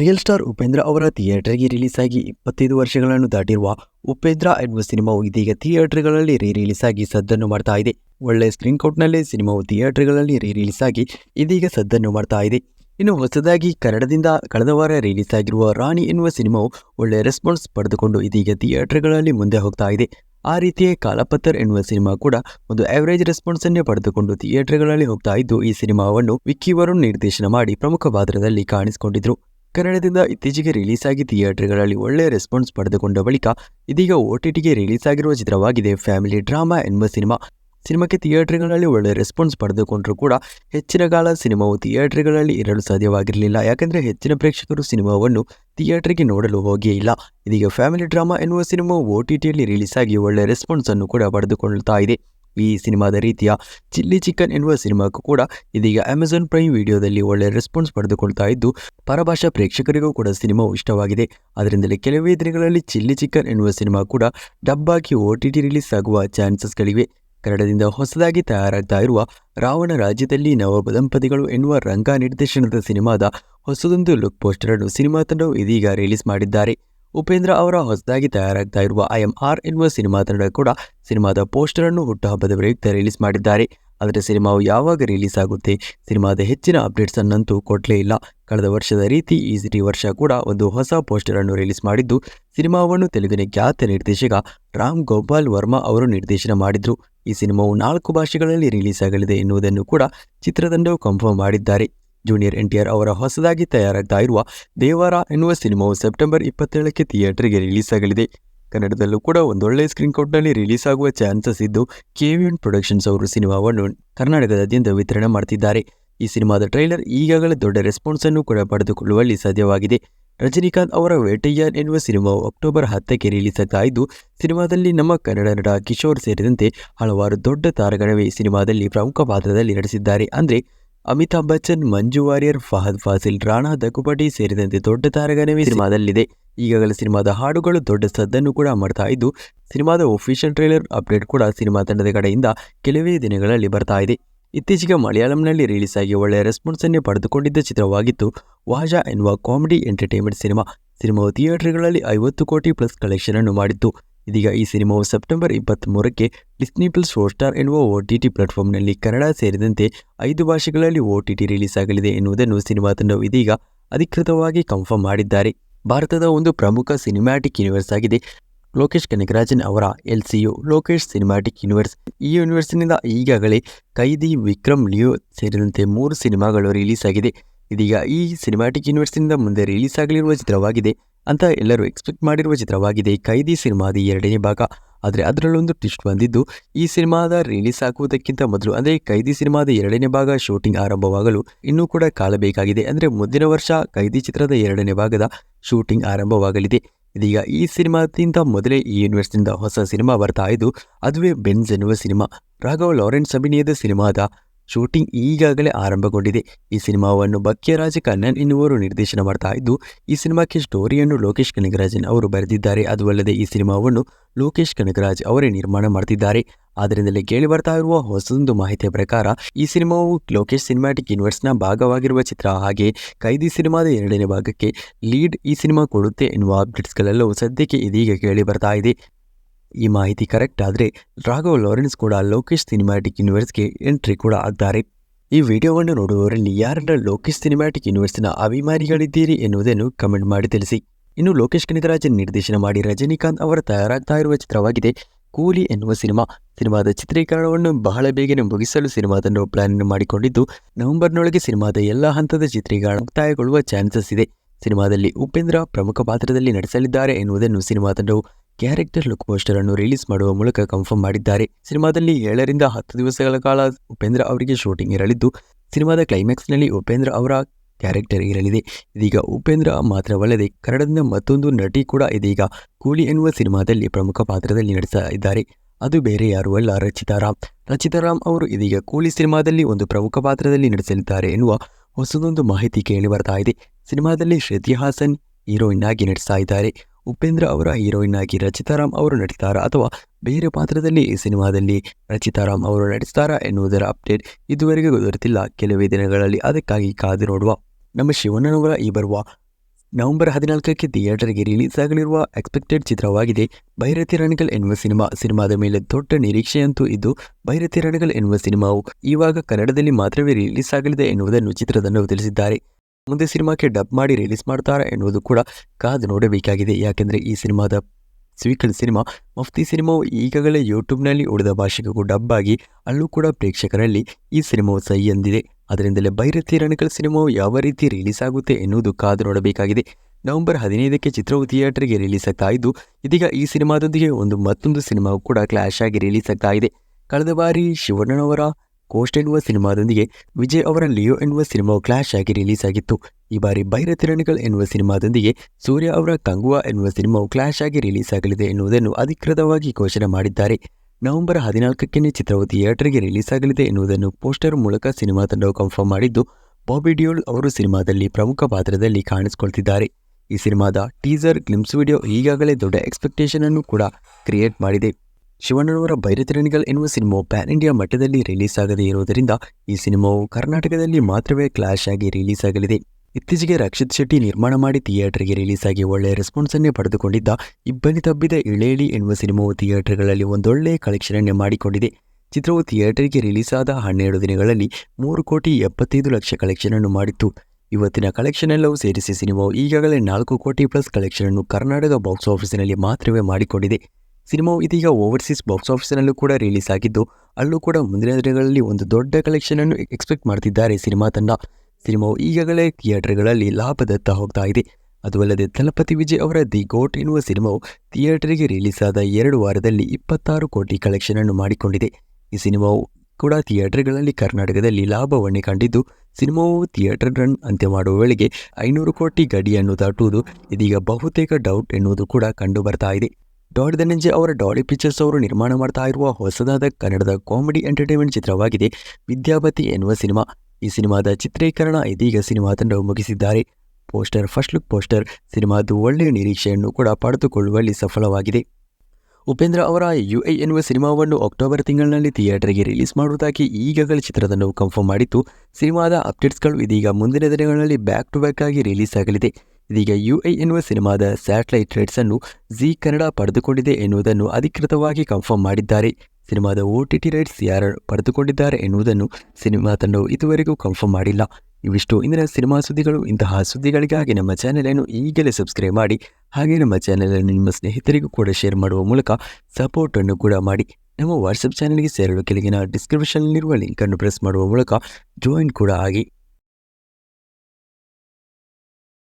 Real star Upendra ಅವರ ಥಿಯೇಟರ್ಗೆ release ಆಗಿ ಇಪ್ಪತ್ತೈದು ವರ್ಷಗಳನ್ನು ದಾಟಿರುವ ಉಪೇಂದ್ರ ಎನ್ನುವ ಸಿನಿಮಾವು ಇದೀಗ ಥಿಯೇಟರ್ಗಳಲ್ಲಿ ರೀ ರಿಲೀಸ್ ಆಗಿ ಸದ್ದನ್ನು ಮಾಡ್ತಾ ಇದೆ. ಒಳ್ಳೆ ಸ್ಕ್ರೀನ್ ಕೌಟ್ನಲ್ಲೇ ಸಿನಿಮಾವು ಥಿಯೇಟರ್ಗಳಲ್ಲಿ ರೀ ರಿಲೀಸ್ ಆಗಿ ಇದೀಗ ಸದ್ದನ್ನು ಮಾಡ್ತಾ ಇದೆ. ಇನ್ನು ಹೊಸದಾಗಿ ಕನ್ನಡದಿಂದ ಕಳೆದ ವಾರ ರಿಲೀಸ್ ಆಗಿರುವ ರಾಣಿ ಎನ್ನುವ ಸಿನಿಮಾವು ಒಳ್ಳೆ ರೆಸ್ಪಾನ್ಸ್ ಪಡೆದುಕೊಂಡು ಇದೀಗ ಥಿಯೇಟರ್ಗಳಲ್ಲಿ ಮುಂದೆ ಹೋಗ್ತಾ ಇದೆ. ಆ ರೀತಿಯೇ ಕಾಲಪತ್ತರ್ ಎನ್ನುವ ಸಿನಿಮಾ ಕೂಡ ಒಂದು ಆವರೇಜ್ ರೆಸ್ಪಾನ್ಸ್ ಅನ್ನೇ ಪಡೆದುಕೊಂಡು ಥಿಯೇಟರ್ಗಳಲ್ಲಿ ಹೋಗ್ತಾ ಇದ್ದು, ಈ ಸಿನಿಮಾವನ್ನು ವಿಕ್ಕಿ ವರುಣ್ ನಿರ್ದೇಶನ ಮಾಡಿ ಪ್ರಮುಖ ಪಾತ್ರದಲ್ಲಿ ಕಾಣಿಸಿಕೊಂಡಿದ್ರು. ಕನ್ನಡದಿಂದ ಇತ್ತೀಚೆಗೆ ರಿಲೀಸ್ ಆಗಿ ಥಿಯೇಟರ್ಗಳಲ್ಲಿ ಒಳ್ಳೆಯ ರೆಸ್ಪಾನ್ಸ್ ಪಡೆದುಕೊಂಡ ಬಳಿಕ ಇದೀಗ ಒ ಟಿ ಟಿಗೆ ರಿಲೀಸ್ ಆಗಿರುವ ಚಿತ್ರವಾಗಿದೆ. ಫ್ಯಾಮಿಲಿ ಡ್ರಾಮಾ ಎನ್ನುವ ಸಿನಿಮಾ. ಸಿನಿಮಾಕ್ಕೆ ಥಿಯೇಟರ್ಗಳಲ್ಲಿ ಒಳ್ಳೆಯ ರೆಸ್ಪಾನ್ಸ್ ಪಡೆದುಕೊಂಡರೂ ಕೂಡ ಹೆಚ್ಚಿನ ಕಾಲ ಸಿನಿಮಾವು ಥಿಯೇಟರ್ಗಳಲ್ಲಿ ಇರಲು ಸಾಧ್ಯವಾಗಿರಲಿಲ್ಲ. ಯಾಕೆಂದರೆ ಹೆಚ್ಚಿನ ಪ್ರೇಕ್ಷಕರು ಸಿನಿಮಾವನ್ನು ಥಿಯೇಟರ್ಗೆ ನೋಡಲು ಹೋಗಿಯೇ ಇಲ್ಲ. ಇದೀಗ ಫ್ಯಾಮಿಲಿ ಡ್ರಾಮಾ ಎನ್ನುವ ಸಿನಿಮಾ ಒ ಟಿ ಟಿಯಲ್ಲಿ ರಿಲೀಸ್ ಆಗಿ ಒಳ್ಳೆಯ ರೆಸ್ಪಾನ್ಸ್ ಅನ್ನು ಕೂಡ ಪಡೆದುಕೊಳ್ಳುತ್ತಾ ಇದೆ. ಈ ಸಿನಿಮಾದ ರೀತಿಯ ಚಿಲ್ಲಿ ಚಿಕನ್ ಎನ್ನುವ ಸಿನಿಮಾಕ್ಕೂ ಕೂಡ ಇದೀಗ ಅಮೆಜಾನ್ ಪ್ರೈಮ್ ವಿಡಿಯೋದಲ್ಲಿ ಒಳ್ಳೆಯ ರೆಸ್ಪಾನ್ಸ್ ಪಡೆದುಕೊಳ್ತಾ ಇದ್ದು, ಪರಭಾಷಾ ಪ್ರೇಕ್ಷಕರಿಗೂ ಕೂಡ ಸಿನಿಮಾವು ಇಷ್ಟವಾಗಿದೆ. ಅದರಿಂದಲೇ ಕೆಲವೇ ದಿನಗಳಲ್ಲಿ ಚಿಲ್ಲಿ ಚಿಕನ್ ಎನ್ನುವ ಸಿನಿಮಾ ಕೂಡ ಡಬ್ ಆಗಿ ಒ ಟಿ ಟಿ ರಿಲೀಸ್ ಆಗುವ ಚಾನ್ಸಸ್ಗಳಿವೆ. ಕನ್ನಡದಿಂದ ಹೊಸದಾಗಿ ತಯಾರಾಗ್ತಾ ಇರುವ ರಾವಣ ರಾಜ್ಯದಲ್ಲಿ ನವ ದಂಪತಿಗಳು ಎನ್ನುವ ರಂಗ ನಿರ್ದೇಶನದ ಸಿನಿಮಾದ ಹೊಸದೊಂದು ಲುಕ್ ಪೋಸ್ಟರ್ ಅನ್ನು ಸಿನಿಮಾ ತಂಡವು ಇದೀಗ ರಿಲೀಸ್ ಮಾಡಿದ್ದಾರೆ. ಉಪೇಂದ್ರ ಅವರ ಹೊಸದಾಗಿ ತಯಾರಾಗ್ತಾ ಇರುವ ಐ ಎಂ ಆರ್ ಎನ್ನುವ ಸಿನಿಮಾ ತಂಡ ಕೂಡ ಸಿನಿಮಾದ ಪೋಸ್ಟರ್ ಅನ್ನು ಹುಟ್ಟುಹಬ್ಬದ ಪ್ರಯುಕ್ತ ರಿಲೀಸ್ ಮಾಡಿದ್ದಾರೆ. ಆದರೆ ಸಿನಿಮಾವು ಯಾವಾಗ ರಿಲೀಸ್ ಆಗುತ್ತೆ? ಸಿನಿಮಾದ ಹೆಚ್ಚಿನ ಅಪ್ಡೇಟ್ಸ್ ಅನ್ನಂತೂ ಕೊಡಲೇ ಇಲ್ಲ. ಕಳೆದ ವರ್ಷದ ರೀತಿ ಈ ವರ್ಷ ಕೂಡ ಒಂದು ಹೊಸ ಪೋಸ್ಟರ್ ಅನ್ನು ರಿಲೀಸ್ ಮಾಡಿದ್ದು, ಸಿನಿಮಾವನ್ನು ತೆಲುಗಿನ ಖ್ಯಾತ ನಿರ್ದೇಶಕ ರಾಮ್ ಗೋಪಾಲ್ ವರ್ಮಾ ಅವರು ನಿರ್ದೇಶನ ಮಾಡಿದ್ರು. ಈ ಸಿನಿಮಾವು ನಾಲ್ಕು ಭಾಷೆಗಳಲ್ಲಿ ರಿಲೀಸ್ ಆಗಲಿದೆ ಎನ್ನುವುದನ್ನು ಕೂಡ ಚಿತ್ರತಂಡವು ಕನ್ಫರ್ಮ್ ಮಾಡಿದ್ದಾರೆ. ಜೂನಿಯರ್ ಎನ್ಟಿಆರ್ ಅವರ ಹೊಸದಾಗಿ ತಯಾರಾಗ್ತಾ ಇರುವ ದೇವರ ಎನ್ನುವ ಸಿನಿಮಾವು ಸೆಪ್ಟೆಂಬರ್ ಇಪ್ಪತ್ತೇಳಕ್ಕೆ ಥಿಯೇಟರ್ಗೆ ರಿಲೀಸ್ ಆಗಲಿದೆ. ಕನ್ನಡದಲ್ಲೂ ಕೂಡ ಒಂದೊಳ್ಳೆ ಸ್ಕ್ರೀನ್ ಕೋಟ್ನಲ್ಲಿ ರಿಲೀಸ್ ಆಗುವ ಚಾನ್ಸಸ್ ಇದ್ದು ಕೆವಿಎನ್ ಪ್ರೊಡಕ್ಷನ್ಸ್ ಅವರು ಸಿನಿಮಾವನ್ನು ಕರ್ನಾಟಕದಾದ್ಯಂತ ವಿತರಣೆ ಮಾಡ್ತಿದ್ದಾರೆ. ಈ ಸಿನಿಮಾದ ಟ್ರೈಲರ್ ಈಗಾಗಲೇ ದೊಡ್ಡ ರೆಸ್ಪಾನ್ಸ್ ಅನ್ನು ಕೂಡ ಪಡೆದುಕೊಳ್ಳುವಲ್ಲಿ ಸಾಧ್ಯವಾಗಿದೆ. ರಜನಿಕಾಂತ್ ಅವರ ವೇಟಯ್ಯನ್ ಎನ್ನುವ ಸಿನಿಮಾವು ಅಕ್ಟೋಬರ್ ಹತ್ತಕ್ಕೆ ರಿಲೀಸ್ ಆಗ್ತಾ ಸಿನಿಮಾದಲ್ಲಿ ನಮ್ಮ ಕನ್ನಡ ನಟ ಕಿಶೋರ್ ಸೇರಿದಂತೆ ಹಲವಾರು ದೊಡ್ಡ ತಾರಗಣವೇ ಸಿನಿಮಾದಲ್ಲಿ ಪ್ರಮುಖ ಪಾತ್ರದಲ್ಲಿ ನಟಿಸಿದ್ದಾರೆ. ಅಂದರೆ ಅಮಿತಾಬ್ ಬಚ್ಚನ್ ಮಂಜು ವಾರಿಯರ್ ಫಹದ್ ಫಾಸಿಲ್ ರಾಣಾ ದಗುಪಟಿ ಸೇರಿದಂತೆ ದೊಡ್ಡ ತಾರಗಣವೇ ಸಿನಿಮಾದಲ್ಲಿದೆ. ಈಗಾಗಲೇ ಸಿನಿಮಾದ ಹಾಡುಗಳು ದೊಡ್ಡ ಸದ್ದನ್ನು ಕೂಡ ಮಾಡ್ತಾ ಇದ್ದು ಸಿನಿಮಾದ ಒಫಿಷಿಯಲ್ ಟ್ರೈಲರ್ ಅಪ್ಡೇಟ್ ಕೂಡ ಸಿನಿಮಾ ತಂಡದ ಕಡೆಯಿಂದ ಕೆಲವೇ ದಿನಗಳಲ್ಲಿ ಬರ್ತಾ ಇದೆ. ಇತ್ತೀಚೆಗೆ ಮಲಯಾಳಂನಲ್ಲಿ ರಿಲೀಸ್ ಆಗಿ ಒಳ್ಳೆಯ ರೆಸ್ಪಾನ್ಸ್ ಅನ್ನೇ ಪಡೆದುಕೊಂಡಿದ್ದ ಚಿತ್ರವಾಗಿತ್ತು ವಾಜಾ ಎನ್ನುವ ಕಾಮಿಡಿ ಎಂಟರ್ಟೈನ್ಮೆಂಟ್ ಸಿನಿಮಾ. ಸಿನಿಮಾವು ಥಿಯೇಟರ್ಗಳಲ್ಲಿ ಐವತ್ತು ಕೋಟಿ ಪ್ಲಸ್ ಕಲೆಕ್ಷನ್ ಅನ್ನು ಮಾಡಿತ್ತು. ಇದೀಗ ಈ ಸಿನಿಮಾವು ಸೆಪ್ಟೆಂಬರ್ ಇಪ್ಪತ್ತ್ಮೂರಕ್ಕೆ ಡಿಸ್ನಿ ಪ್ಲಸ್ ಸ್ಟಾರ್ ಎನ್ನುವ ಒ ಟಿ ಟಿ ಪ್ಲಾಟ್ಫಾರ್ಮ್ನಲ್ಲಿ ಕನ್ನಡ ಸೇರಿದಂತೆ ಐದು ಭಾಷೆಗಳಲ್ಲಿ ಒ ಟಿ ಟಿ ರಿಲೀಸ್ ಆಗಲಿದೆ ಎನ್ನುವುದನ್ನು ಸಿನಿಮಾ ತಂಡವು ಇದೀಗ ಅಧಿಕೃತವಾಗಿ ಕನ್ಫರ್ಮ್ ಮಾಡಿದ್ದಾರೆ. ಭಾರತದ ಒಂದು ಪ್ರಮುಖ ಸಿನಿಮ್ಯಾಟಿಕ್ ಯೂನಿವರ್ಸ್ ಆಗಿದೆ. ಲೋಕೇಶ್ ಕನಕರಾಜನ್ ಅವರ L C U Lokesh cinematic universe ಈ ಯೂನಿವರ್ಸ್ನಿಂದ ಈಗಾಗಲೇ ಕೈದಿ, ವಿಕ್ರಮ್, ಲಿಯೋ ಸೇರಿದಂತೆ ಮೂರು ಸಿನಿಮಾಗಳು ರಿಲೀಸ್ ಆಗಿದೆ. ಇದೀಗ ಈ ಸಿನಿಮ್ಯಾಟಿಕ್ ಯೂನಿವರ್ಸ್ನಿಂದ ಮುಂದೆ ರಿಲೀಸ್ ಆಗಲಿರುವ ಚಿತ್ರವಾಗಿದೆ. ಅಂತ ಎಲ್ಲರೂ ಎಕ್ಸ್ಪೆಕ್ಟ್ ಮಾಡಿರುವ ಚಿತ್ರವಾಗಿದೆ. ಕೈದಿ ಸಿನಿಮಾದ ಎರಡನೇ ಭಾಗ. ಆದರೆ ಅದರಲ್ಲೊಂದು ಟ್ವಿಸ್ಟ್ ಬಂದಿದ್ದು, ಈ ಸಿನಿಮಾದ ರಿಲೀಸ್ ಆಗುವುದಕ್ಕಿಂತ ಮೊದಲು, ಅಂದರೆ ಕೈದಿ ಸಿನಿಮಾದ ಎರಡನೇ ಭಾಗ ಶೂಟಿಂಗ್ ಆರಂಭವಾಗಲು ಇನ್ನೂ ಕೂಡ ಕಾಲಬೇಕಾಗಿದೆ ಅಂದರೆ ಮುಂದಿನ ವರ್ಷ ಕೈದಿ ಚಿತ್ರದ ಎರಡನೇ ಭಾಗದ ಶೂಟಿಂಗ್ ಆರಂಭವಾಗಲಿದೆ. ಇದೀಗ ಈ ಸಿನಿಮಾದಿಂದ ಮೊದಲೇ ಈ ಯೂನಿವರ್ಸ್ನಿಂದ ಹೊಸ ಸಿನಿಮಾ ಬರ್ತಾ ಇದ್ದು, ಅದುವೇ ಬೆನ್ಸ್ ಎನ್ನುವ ಸಿನಿಮಾ. ರಾಘವ್ ಲಾರೆನ್ಸ್ ಅಭಿನಯದ ಸಿನಿಮಾದ ಶೂಟಿಂಗ್ ಈಗಾಗಲೇ ಆರಂಭಗೊಂಡಿದೆ. ಈ ಸಿನಿಮಾವನ್ನು ಭಕ್ಯರಾಜ ಕಣ್ಣನ್ ಎನ್ನುವರು ನಿರ್ದೇಶನ ಮಾಡ್ತಾ ಇದ್ದು, ಈ ಸಿನಿಮಾಕ್ಕೆ ಸ್ಟೋರಿಯನ್ನು ಲೋಕೇಶ್ ಕನಗರಾಜನ್ ಅವರು ಬರೆದಿದ್ದಾರೆ. ಅದು ಅಲ್ಲದೆ ಈ ಸಿನಿಮಾವನ್ನು ಲೋಕೇಶ್ ಕನಗರಾಜ್ ಅವರೇ ನಿರ್ಮಾಣ ಮಾಡ್ತಿದ್ದಾರೆ. ಆದ್ದರಿಂದಲೇ ಕೇಳಿ ಬರ್ತಾ ಇರುವ ಹೊಸದೊಂದು ಮಾಹಿತಿಯ ಪ್ರಕಾರ, ಈ ಸಿನಿಮಾವು ಲೋಕೇಶ್ ಸಿನಿಮ್ಯಾಟಿಕ್ ಯೂನಿವರ್ಸ್ನ ಭಾಗವಾಗಿರುವ ಚಿತ್ರ. ಹಾಗೆ ಕೈದಿ ಸಿನಿಮಾದ ಎರಡನೇ ಭಾಗಕ್ಕೆ ಲೀಡ್ ಈ ಸಿನಿಮಾ ಕೊಡುತ್ತೆ ಎನ್ನುವ ಅಪ್ಡೇಟ್ಸ್ಗಳೆಲ್ಲವೂ ಸದ್ಯಕ್ಕೆ ಇದೀಗ ಕೇಳಿ ಬರ್ತಾ ಇದೆ. ಈ ಮಾಹಿತಿ ಕರೆಕ್ಟ್ ಆದರೆ ರಾಘವ್ ಲಾರೆನ್ಸ್ ಕೂಡ ಲೋಕೇಶ್ ಸಿನಿಮ್ಯಾಟಿಕ್ ಯೂನಿವರ್ಸ್ಗೆ ಎಂಟ್ರಿ ಕೂಡ ಆಗ್ತಾರೆ ಈ ವಿಡಿಯೋವನ್ನು ನೋಡುವವರಲ್ಲಿ ಯಾರನ್ನ ಲೋಕೇಶ್ ಸಿನಿಮ್ಯಾಟಿಕ್ ಯೂನಿವರ್ಸ್ನ ಅಭಿಮಾನಿಗಳಿದ್ದೀರಿ ಎನ್ನುವುದನ್ನು ಕಮೆಂಟ್ ಮಾಡಿ ತಿಳಿಸಿ. ಇನ್ನು ಲೋಕೇಶ್ ಕನಕರಾಜನ್ ನಿರ್ದೇಶನ ಮಾಡಿ ರಜನಿಕಾಂತ್ ಅವರ ತಯಾರಾಗ್ತಾ ಇರುವ ಚಿತ್ರವಾಗಿದೆ. ಕೂಲಿ ಎನ್ನುವ ಸಿನಿಮಾ. ಸಿನಿಮಾದ ಚಿತ್ರೀಕರಣವನ್ನು ಬಹಳ ಬೇಗನೆ ಮುಗಿಸಲು ಸಿನಿಮಾದನ್ನು ಪ್ಲಾನ್ ಮಾಡಿಕೊಂಡಿದ್ದು, ನವೆಂಬರ್ನೊಳಗೆ ಸಿನಿಮಾದ ಎಲ್ಲ ಹಂತದ ಚಿತ್ರೀಕರಣ ಮುಕ್ತಾಯಗೊಳ್ಳುವ ಚಾನ್ಸಸ್ ಇದೆ. ಸಿನಿಮಾದಲ್ಲಿ ಉಪೇಂದ್ರ ಪ್ರಮುಖ ಪಾತ್ರದಲ್ಲಿ ನಟಿಸಲಿದ್ದಾರೆ ಎನ್ನುವುದನ್ನು ಸಿನಿಮಾ ತಂಡವು ಕ್ಯಾರೆಕ್ಟರ್ ಲುಕ್ ಪೋಸ್ಟರ್ ಅನ್ನು ರಿಲೀಸ್ ಮಾಡುವ ಮೂಲಕ ಕನ್ಫರ್ಮ್ ಮಾಡಿದ್ದಾರೆ. ಸಿನಿಮಾದಲ್ಲಿ ಏಳರಿಂದ ಹತ್ತು ದಿವಸಗಳ ಕಾಲ ಉಪೇಂದ್ರ ಅವರಿಗೆ ಶೂಟಿಂಗ್ ಇರಲಿದ್ದು, ಸಿನಿಮಾದ ಕ್ಲೈಮ್ಯಾಕ್ಸ್ನಲ್ಲಿ ಉಪೇಂದ್ರ ಅವರ ಕ್ಯಾರೆಕ್ಟರ್ ಇರಲಿದೆ. ಇದೀಗ ಉಪೇಂದ್ರ ಮಾತ್ರವಲ್ಲದೆ ಕನ್ನಡದಿಂದ ಮತ್ತೊಂದು ನಟಿ ಕೂಡ ಇದೀಗ ಕೂಲಿ ಎನ್ನುವ ಸಿನಿಮಾದಲ್ಲಿ ಪ್ರಮುಖ ಪಾತ್ರದಲ್ಲಿ ನಟಿಸ್ತಾ ಇದ್ದಾರೆ ಅದು ಬೇರೆ ಯಾರೂ ಅಲ್ಲ, ರಚಿತಾರಾಮ್. ರಚಿತಾರಾಮ್ ಅವರು ಇದೀಗ ಕೂಲಿ ಸಿನಿಮಾದಲ್ಲಿ ಒಂದು ಪ್ರಮುಖ ಪಾತ್ರದಲ್ಲಿ ನಟಿಸಲಿದ್ದಾರೆ ಎನ್ನುವ ಹೊಸದೊಂದು ಮಾಹಿತಿ ಕೇಳಿ ಬರ್ತಾ ಇದೆ. ಸಿನಿಮಾದಲ್ಲಿ ಶ್ರುತಿ ಹಾಸನ್ ಹೀರೋಯಿನ್ ಆಗಿ ನಟಿಸ್ತಾ ಇದ್ದಾರೆ. ಉಪೇಂದ್ರ ಅವರ ಹೀರೋಯಿನ್ ಆಗಿ ರಚಿತಾರಾಮ್ ಅವರು ನಟಿಸ್ತಾರಾ ಅಥವಾ ಬೇರೆ ಪಾತ್ರದಲ್ಲಿ ಈ ಸಿನಿಮಾದಲ್ಲಿ ರಚಿತಾರಾಮ್ ಅವರು ನಟಿಸ್ತಾರಾ ಎನ್ನುವುದರ ಅಪ್ಡೇಟ್ ಇದುವರೆಗೂ ಗೊತ್ತಿಲ್ಲ ಕೆಲವೇ ದಿನಗಳಲ್ಲಿ ಅದಕ್ಕಾಗಿ ಕಾದು ನೋಡುವ ನಮ್ಮ ಶಿವಣ್ಣನವರ ಈ ಬರುವ ನವೆಂಬರ್ ಹದಿನಾಲ್ಕಕ್ಕೆ ಥಿಯೇಟರ್ಗೆ ರಿಲೀಸ್ ಆಗಲಿರುವ ಎಕ್ಸ್ಪೆಕ್ಟೆಡ್ ಚಿತ್ರವಾಗಿದೆ. ಭೈರತಿ ರಣಗಲ್ ಎನ್ನುವ ಸಿನಿಮಾ, ಸಿನಿಮಾದ ಮೇಲೆ ದೊಡ್ಡ ನಿರೀಕ್ಷೆಯಂತೂ ಇದ್ದು, ಭೈರತಿ ರಣಗಲ್ ಎನ್ನುವ ಸಿನಿಮಾವು ಇವಾಗ ಕನ್ನಡದಲ್ಲಿ ಮಾತ್ರವೇ ರಿಲೀಸ್ ಆಗಲಿದೆ ಎನ್ನುವುದನ್ನು ಚಿತ್ರತಂಡವು ತಿಳಿಸಿದ್ದಾರೆ. ಮುಂದೆ ಸಿನಿಮಾಕ್ಕೆ ಡಬ್ ಮಾಡಿ ರಿಲೀಸ್ ಮಾಡ್ತಾರೆ ಎನ್ನುವುದು ಕೂಡ ಕಾದು ನೋಡಬೇಕಾಗಿದೆ. ಯಾಕೆಂದರೆ ಈ ಸಿನಿಮಾದ ಸ್ವೀಕಲ್ ಸಿನಿಮಾ ಮಫ್ತಿ ಸಿನಿಮಾವು ಈಗಾಗಲೇ ಯೂಟ್ಯೂಬ್ನಲ್ಲಿ ಉಳಿದ ಭಾಷೆಗೂ ಡಬ್ ಆಗಿ ಅಲ್ಲೂ ಕೂಡ ಪ್ರೇಕ್ಷಕರಲ್ಲಿ ಈ ಸಿನಿಮಾವು ಸೈ ಎಂದಿದೆ. ಅದರಿಂದಲೇ ಭೈರತಿ ರಣಕಲ್ ಸಿನಿಮಾವು ಯಾವ ರೀತಿ ರಿಲೀಸ್ ಆಗುತ್ತೆ ಎನ್ನುವುದು ಕಾದು ನೋಡಬೇಕಾಗಿದೆ. ನವೆಂಬರ್ ಹದಿನೈದಕ್ಕೆ ಚಿತ್ರವು ಥಿಯೇಟರ್ಗೆ ರಿಲೀಸ್ ಆಗ್ತಾ ಇದ್ದು, ಇದೀಗ ಈ ಸಿನಿಮಾದೊಂದಿಗೆ ಒಂದು ಮತ್ತೊಂದು ಸಿನಿಮಾವು ಕೂಡ ಕ್ಲಾಶ್ ಆಗಿ ರಿಲೀಸ್ ಆಗ್ತಾ ಇದೆ. ಕಳೆದ ಬಾರಿ ಶಿವಣ್ಣನವರ ಕೋಸ್ಟ್ ಎನ್ನುವ ಸಿನಿಮಾದೊಂದಿಗೆ ವಿಜಯ್ ಅವರ ಲಿಯೋ ಎನ್ನುವ ಸಿನಿಮಾವು ಕ್ಲಾಶ್ ಆಗಿ ರಿಲೀಸ್ ಆಗಿತ್ತು. ಈ ಬಾರಿ ಭೈರತಿ ರಣಕಲ್ ಎನ್ನುವ ಸಿನಿಮಾದೊಂದಿಗೆ ಸೂರ್ಯ ಅವರ ಕಂಗುವಾ ಎನ್ನುವ ಸಿನಿಮಾವು ಕ್ಲಾಶ್ ಆಗಿ ರಿಲೀಸ್ ಆಗಲಿದೆ ಎನ್ನುವುದನ್ನು ಅಧಿಕೃತವಾಗಿ ಘೋಷಣೆ ಮಾಡಿದ್ದಾರೆ. ನವೆಂಬರ್ ಹದಿನಾಲ್ಕಕ್ಕೆ ಚಿತ್ರವು ಥಿಯೇಟರ್ಗೆ ರಿಲೀಸ್ ಆಗಲಿದೆ ಎನ್ನುವುದನ್ನು ಪೋಸ್ಟರ್ ಮೂಲಕ ಸಿನಿಮಾ ತಂಡವು ಕನ್ಫರ್ಮ್ ಮಾಡಿದ್ದು ಬಾಬಿ ಡಿಯೋಲ್ ಅವರು ಸಿನಿಮಾದಲ್ಲಿ ಪ್ರಮುಖ ಪಾತ್ರದಲ್ಲಿ ಕಾಣಿಸಿಕೊಳ್ತಿದ್ದಾರೆ. ಈ ಸಿನಿಮಾದ ಟೀಸರ್ ಗ್ಲಿಮ್ಸ್ ವಿಡಿಯೋ ಈಗಾಗಲೇ ದೊಡ್ಡ ಎಕ್ಸ್ಪೆಕ್ಟೇಷನ್ ಅನ್ನು ಕೂಡ ಕ್ರಿಯೇಟ್ ಮಾಡಿದೆ. ಶಿವಣ್ಣನವರ ಭೈರತಿರಣಿಗಲ್ ಎನ್ನುವ ಸಿನಿಮಾವು ಪ್ಯಾನ್ ಇಂಡಿಯಾ ಮಟ್ಟದಲ್ಲಿ ರಿಲೀಸ್ ಆಗದೇ ಇರುವುದರಿಂದ ಈ ಸಿನಿಮಾವು ಕರ್ನಾಟಕದಲ್ಲಿ ಮಾತ್ರವೇ ಕ್ಲಾಶ್ ಆಗಿ ರಿಲೀಸ್ ಆಗಲಿದೆ. ಇತ್ತೀಚೆಗೆ ರಕ್ಷಿತ್ ಶೆಟ್ಟಿ ನಿರ್ಮಾಣ ಮಾಡಿ ಥಿಯೇಟರ್ಗೆ ರಿಲೀಸ್ ಆಗಿ ಒಳ್ಳೆಯ ರೆಸ್ಪಾನ್ಸ್ ಅನ್ನೇ ಪಡೆದುಕೊಂಡಿದ್ದ ಇಬ್ಬನಿ ತಬ್ಬಿದ ಇಳೇಳಿ ಎನ್ನುವ ಸಿನಿಮಾವು ಥಿಯೇಟರ್ಗಳಲ್ಲಿ ಒಂದೊಳ್ಳೆಯ ಕಲೆಕ್ಷನ್ ಅನ್ನೇ ಮಾಡಿಕೊಂಡಿದೆ. ಚಿತ್ರವು ಥಿಯೇಟರ್ಗೆ ರಿಲೀಸ್ ಆದ ಹನ್ನೆರಡು ದಿನಗಳಲ್ಲಿ ಮೂರು ಕೋಟಿ ಎಪ್ಪತ್ತೈದು ಲಕ್ಷ ಕಲೆಕ್ಷನ್ ಅನ್ನು ಮಾಡಿತ್ತು. ಇವತ್ತಿನ ಕಲೆಕ್ಷನ್ ಎಲ್ಲವೂ ಸೇರಿಸಿ ಸಿನಿಮಾವು ಈಗಾಗಲೇ ನಾಲ್ಕು ಕೋಟಿ ಪ್ಲಸ್ ಕಲೆಕ್ಷನ್ ಅನ್ನು ಕರ್ನಾಟಕ ಬಾಕ್ಸ್ ಆಫೀಸಿನಲ್ಲಿ ಮಾತ್ರವೇ ಮಾಡಿಕೊಂಡಿದೆ. ಸಿನಿಮಾವು ಇದೀಗ ಓವರ್ಸೀಸ್ ಬಾಕ್ಸ್ ಆಫೀಸಿನಲ್ಲೂ ಕೂಡ ರಿಲೀಸ್ ಆಗಿದ್ದು, ಅಲ್ಲೂ ಕೂಡ ಮುಂದಿನ ದಿನಗಳಲ್ಲಿ ಒಂದು ದೊಡ್ಡ ಕಲೆಕ್ಷನ್ ಅನ್ನು ಎಕ್ಸ್ಪೆಕ್ಟ್ ಮಾಡ್ತಿದ್ದಾರೆ ಸಿನಿಮಾ ತಂಡ. ಸಿನಿಮಾವು ಈಗಾಗಲೇ ಥಿಯೇಟರ್ಗಳಲ್ಲಿ ಲಾಭದತ್ತ ಹೋಗ್ತಾ ಇದೆ. ಅದು ಅಲ್ಲದೆ ವಿಜಯ್ ಅವರ ದಿ ಗೋಟ್ ಎನ್ನುವ ಸಿನಿಮಾವು ಥಿಯೇಟರ್ಗೆ ರಿಲೀಸ್ ಆದ ಎರಡು ವಾರದಲ್ಲಿ ಇಪ್ಪತ್ತಾರು ಕೋಟಿ ಕಲೆಕ್ಷನ್ ಅನ್ನು ಮಾಡಿಕೊಂಡಿದೆ. ಈ ಸಿನಿಮಾವು ಕೂಡ ಥಿಯೇಟರ್ಗಳಲ್ಲಿ ಕರ್ನಾಟಕದಲ್ಲಿ ಲಾಭವನ್ನೇ ಕಂಡಿದ್ದು, ಸಿನಿಮಾವು ಥಿಯೇಟರ್ ರನ್ ಅಂತ್ಯ ಮಾಡುವ ವೇಳೆಗೆ ಐನೂರು ಕೋಟಿ ಗಡಿಯನ್ನು ದಾಟುವುದು ಇದೀಗ ಬಹುತೇಕ ಡೌಟ್ ಎನ್ನುವುದು ಕೂಡ ಕಂಡು ಬರ್ತಾ ಇದೆ. ಡಾಡ್ ಧನಂಜಯ ಅವರ ಡಾಡಿ ಪಿಕ್ಚರ್ಸ್ ಅವರು ನಿರ್ಮಾಣ ಮಾಡ್ತಾ ಇರುವ ಹೊಸದಾದ ಕನ್ನಡದ ಕಾಮಿಡಿ ಎಂಟರ್ಟೈನ್ಮೆಂಟ್ ಚಿತ್ರವಾಗಿದೆ. ವಿದ್ಯಾಪತಿ ಎನ್ನುವ ಸಿನಿಮಾ. ಈ ಸಿನಿಮಾದ ಚಿತ್ರೀಕರಣ ಇದೀಗ ಸಿನಿಮಾ ತಂಡವು ಮುಗಿಸಿದ್ದಾರೆ. ಪೋಸ್ಟರ್, ಫಸ್ಟ್ ಲುಕ್ ಪೋಸ್ಟರ್, ಸಿನಿಮಾದು ಒಳ್ಳೆಯ ನಿರೀಕ್ಷೆಯನ್ನು ಕೂಡ ಪಡೆದುಕೊಳ್ಳುವಲ್ಲಿ ಸಫಲವಾಗಿದೆ. ಉಪೇಂದ್ರ ಅವರ ಯು ಐ ಎನ್ನುವ ಸಿನಿಮಾವನ್ನು ಅಕ್ಟೋಬರ್ ತಿಂಗಳಿನಲ್ಲಿ ಥಿಯೇಟರ್ಗೆ ರಿಲೀಸ್ ಮಾಡುವುದಾಗಿ ಈಗಾಗಲೇ ಚಿತ್ರದನ್ನು ಕನ್ಫರ್ಮ್ ಮಾಡಿತ್ತು. ಸಿನಿಮಾದ ಅಪ್ಡೇಟ್ಸ್ಗಳು ಇದೀಗ ಮುಂದಿನ ದಿನಗಳಲ್ಲಿ ಬ್ಯಾಕ್ ಟು ಬ್ಯಾಕ್ ಆಗಿ ರಿಲೀಸ್ ಆಗಲಿದೆ. ಇದೀಗ ಯು ಐ ಎನ್ನುವ ಸಿನಿಮಾದ ಸ್ಯಾಟಲೈಟ್ ರೈಟ್ಸ್ ಅನ್ನು ಜಿ ಕನ್ನಡ ಪಡೆದುಕೊಂಡಿದೆ ಎನ್ನುವುದನ್ನು ಅಧಿಕೃತವಾಗಿ ಕನ್ಫರ್ಮ್ ಮಾಡಿದ್ದಾರೆ. ಸಿನಿಮಾದ ಒ ಟಿ ಟಿ ರೈಟ್ಸ್ ಯಾರು ಪಡೆದುಕೊಂಡಿದ್ದಾರೆ ಎನ್ನುವುದನ್ನು ಸಿನಿಮಾ ತಂಡವು ಇದುವರೆಗೂ ಕನ್ಫರ್ಮ್ ಮಾಡಿಲ್ಲ. ಇವಿಷ್ಟು. ಇಂದಿನ ಸಿನಿಮಾ ಸುದ್ದಿಗಳು, ಇಂತಹ ಸುದ್ದಿಗಳಿಗಾಗಿ ನಮ್ಮ ಚಾನೆಲನ್ನು ಈಗಲೇ ಸಬ್ಸ್ಕ್ರೈಬ್ ಮಾಡಿ. ಹಾಗೆ ನಮ್ಮ ಚಾನೆಲನ್ನು ನಿಮ್ಮ ಸ್ನೇಹಿತರಿಗೂ ಕೂಡ ಶೇರ್ ಮಾಡುವ ಮೂಲಕ ಸಪೋರ್ಟನ್ನು ಕೂಡ ಮಾಡಿ. ನಮ್ಮ ವಾಟ್ಸಪ್ ಚಾನೆಲ್ಗೆ ಸೇರಲು ಕೆಳಗಿನ ಡಿಸ್ಕ್ರಿಪ್ಷನ್ನಲ್ಲಿರುವ ಲಿಂಕನ್ನು ಪ್ರೆಸ್ ಮಾಡುವ ಮೂಲಕ ಜಾಯಿನ್ ಕೂಡ ಆಗಿ.